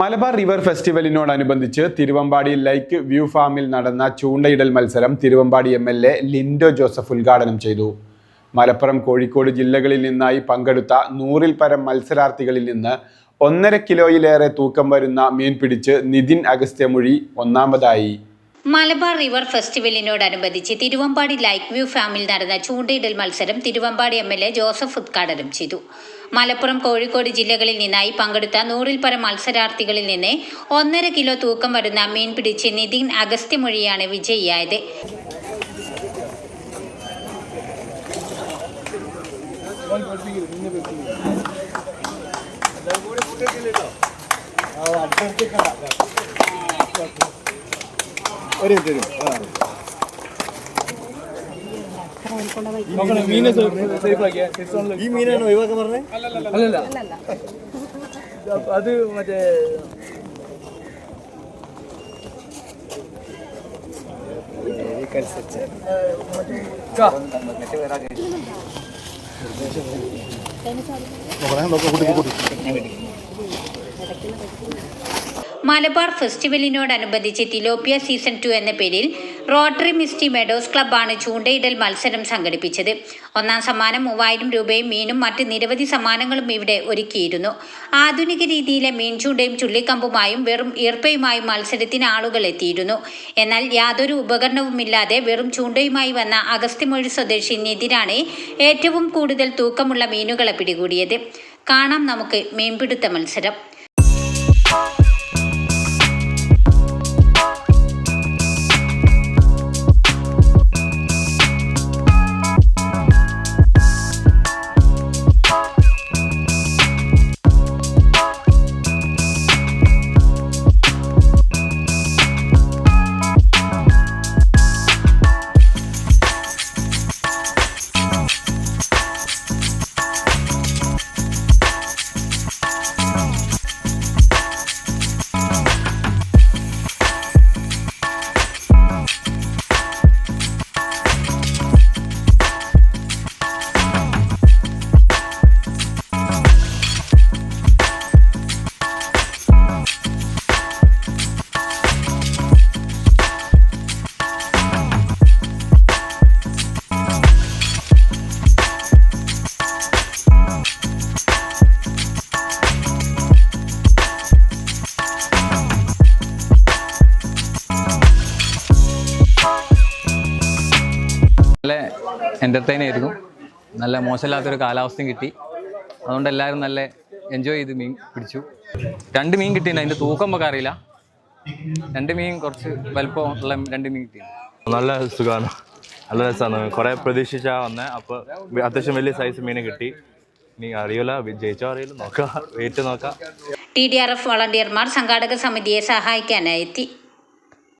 Malabar river ഫെസ്റ്റിവലിനോടനുബന്ധിച്ച് Thiruvambady lake view ഫാമിൽ നടന്ന ചൂണ്ടയിടൽ മത്സരം Thiruvambady M L A Lindo Joseph ഉദ്ഘാടനം ചെയ്തു. മലപ്പുറം കോഴിക്കോട് ജില്ലകളിൽ നിന്നായി പങ്കെടുത്ത നൂറിൽ പരം മത്സരാർത്ഥികളിൽ നിന്ന് ഒന്നര കിലോയിലേറെ തൂക്കം വരുന്ന മീൻ പിടിച്ച് നിതിൻ അഗസ്ത്യമൊഴി ഒന്നാമതായി. മലബാർ റിവർ ഫെസ്റ്റിവലിനോടനുബന്ധിച്ച് തിരുവമ്പാടി ലൈക്ക് വ്യൂ ഫാമിൽ നടന്ന ചൂണ്ടയിടൽ മത്സരം Thiruvambady M L A Joseph ഉദ്ഘാടനം ചെയ്തു. മലപ്പുറം കോഴിക്കോട് ജില്ലകളിൽ നിന്നായി പങ്കെടുത്ത നൂറിൽ പരം മത്സരാർത്ഥികളിൽ നിന്ന് ഒന്നര കിലോ തൂക്കം വരുന്ന മീൻ പിടിച്ച് നിതിൻ അഗസ്ത്യമൊഴിയാണ് വിജയിയായത്. ഒരു ഈ മീനാണോ ഒഴിവാക്കാൻ പറഞ്ഞത് അല്ലല്ല. അത് മറ്റേ മലബാർ ഫെസ്റ്റിവലിനോടനുബന്ധിച്ച് തിലോപ്പിയ സീസൺ ടു എന്ന പേരിൽ റോട്ടറി മിസ്റ്റി മെഡോസ് ക്ലബ്ബാണ് ചൂണ്ടയിടൽ മത്സരം സംഘടിപ്പിച്ചത്. ഒന്നാം സമ്മാനം മൂവായിരം രൂപയും മീനും മറ്റ് നിരവധി സമ്മാനങ്ങളും ഇവിടെ ഒരുക്കിയിരുന്നു. ആധുനിക രീതിയിലെ മീൻ ചൂണ്ടയും ചുള്ളിക്കമ്പുമായും വെറും ഈർപ്പയുമായും മത്സരത്തിന് ആളുകൾ എത്തിയിരുന്നു. എന്നാൽ യാതൊരു ഉപകരണവുമില്ലാതെ വെറും ചൂണ്ടയുമായി വന്ന അഗസ്ത്യമൊഴി സ്വദേശി നിതിനാണ് ഏറ്റവും കൂടുതൽ തൂക്കമുള്ള മീനുകളെ പിടികൂടിയത്. കാണാം നമുക്ക് മീൻപിടുത്ത മത്സരം. നല്ല എന്റർടൈൻ ആയിരുന്നു. നല്ല മോശമില്ലാത്തൊരു കാലാവസ്ഥയും കിട്ടി. അതുകൊണ്ട് എല്ലാവരും നല്ല എൻജോയ് ചെയ്ത് മീൻ പിടിച്ചു. രണ്ട് മീൻ കിട്ടിയിട്ടുണ്ട്. അതിന്റെ തൂക്കം നമുക്ക് അറിയില്ല. രണ്ട് മീൻ കുറച്ച് വലിപ്പം ഉള്ള രണ്ട് മീൻ കിട്ടി നല്ല സുഖമാണ്. നല്ല രസമാണ്. കുറേ പ്രതീക്ഷിച്ചാ വന്നേ. അപ്പോൾ അത്യാവശ്യം വലിയ സൈസ് മീൻ കിട്ടി. നീ അറിയില്ല ജയിച്ചോ അറിയില്ല. നോക്കാം. വെയിറ്റ് നോക്കാം. ടി ഡി ആർ എഫ് വളണ്ടിയർമാർ സംഘാടക സമിതിയെ സഹായിക്കാനായി എത്തി.